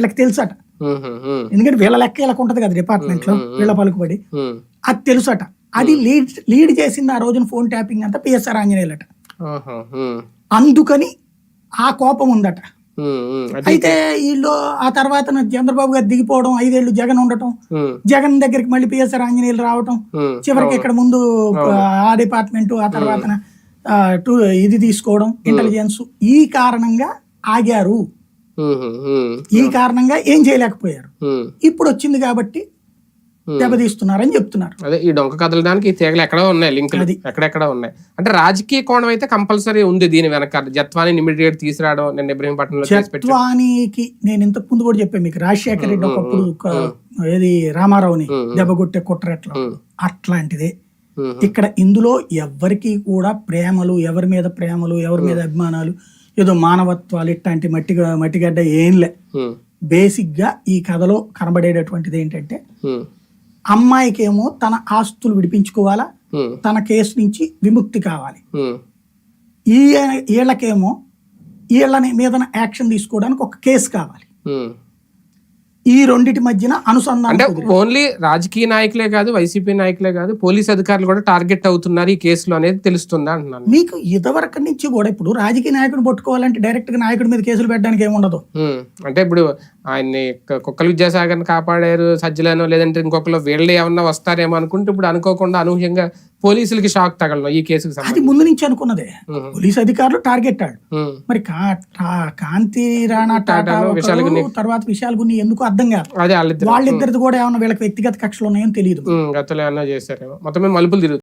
వీళ్ళకి తెలుసట. ఎందుకంటే వీళ్ళ లెక్క ఇలా ఉంటది కదా డిపార్ట్మెంట్లో వీళ్ళ పలుకుబడి. అది తెలుసట. అది లీడ్ లీడ్ చేసింది ఆ రోజున ఫోన్ ట్యాపింగ్ అంతా పిఎస్ఆర్ ఆంజనేయులట. అందుకని ఆ కోపం ఉందట. అయితే వీళ్ళు ఆ తర్వాత చంద్రబాబు గారు దిగిపోవడం ఐదేళ్ళు జగన్ ఉండటం జగన్ దగ్గరికి మళ్ళీ పిఎస్ఆర్ ఆంజనేయులు రావటం చివరికి ఇక్కడ ముందు ఆ డిపార్ట్మెంట్ ఆ తర్వాత ఇది తీసుకోవడం ఇంటెలిజెన్స్ ఈ కారణంగా ఆగారు. ఈ కారణంగా ఏం చేయలేకపోయారు. ఇప్పుడు వచ్చింది కాబట్టి దెబ్బతీస్తున్నారని చెప్తున్నారు. అదే ఈ డొంక కదలడానికి ఈ తీగలు ఎక్కడో ఉన్నాయి లింకులు. ఎక్కడెక్కడ ఉన్నాయి. అంటే రాజకీయ కోణం అయితే కంపల్సరీ ఉంది దీని వెనక. జత్వాని ఇమీడియట్ తీసుకురావడం నేను ఇబ్రహీంపట్నంలో జత్వానికి నేను ఇంతకు ముందు కూడా చెప్పాను మీకు. రాజశేఖర రెడ్డి ఒకప్పుడు ఒక- ఏది రామారావుని దెబ్బగొట్టే కుట్రట్లో. అట్లాంటిదే. ఉమ్, ఇక్కడ ఇందులో ఎవ్వరికి కూడా ప్రేమలు ఎవరి మీద ప్రేమలు ఎవరి మీద అభిమానాలు ఏదో మానవత్వాలు ఇట్లాంటి మట్టిగా మట్టిగడ్డ ఏంలే బేసిక్గా ఈ కథలో కనబడేటటువంటిది ఏంటంటే ఉమ్, అమ్మాయికేమో తన ఆస్తులు విడిపించుకోవాలా? తన కేసు నుంచి విముక్తి కావాలి. ఈ వీళ్ళకేమో వీళ్ళని మీద యాక్షన్ తీసుకోవడానికి ఒక కేసు కావాలి. ఈ రెండిటి మధ్యన అనుసంధానం అంటే. ఓన్లీ రాజకీయ నాయకులే కాదు వైసీపీ నాయకులే కాదు పోలీస్ అధికారులు కూడా టార్గెట్ అవుతున్నారు ఈ కేసులో అనేది తెలుస్తుందా అంటున్నాను. మీకు ఇదివరకు నుంచి కూడా ఇప్పుడు రాజకీయ నాయకుడిని పట్టుకోవాలంటే డైరెక్ట్గా నాయకుడి మీద కేసులు పెట్టడానికి ఏముండదు? అంటే ఇప్పుడు ఆయన్ని కుక్కల విద్యాసాగర్ని కాపాడారు సజ్జలను లేదంటే ఇంకొకరు వీళ్ళు ఏమన్నా వస్తారేమో అనుకుంటే ఇప్పుడు అనుకోకుండా అనూహ్యంగా పోలీసులకి షాక్ తగలడం ఈ కేసుకి అది ముందు నుంచి అనుకున్నదే. పోలీస్ అధికారులు టార్గెట్ మరి కాంతి రాణా టాటా. తర్వాత విశాల్ గుని ఎందుకు అర్థం కాదు. వాళ్ళిద్దరిది కూడా ఏమైనా వీళ్ళకి వ్యక్తిగత కక్షలు ఉన్నాయో తెలియదు. గతంలో ఏమన్నా చేశారేమో. మొత్తం మలుపులు తిరుగుతాయి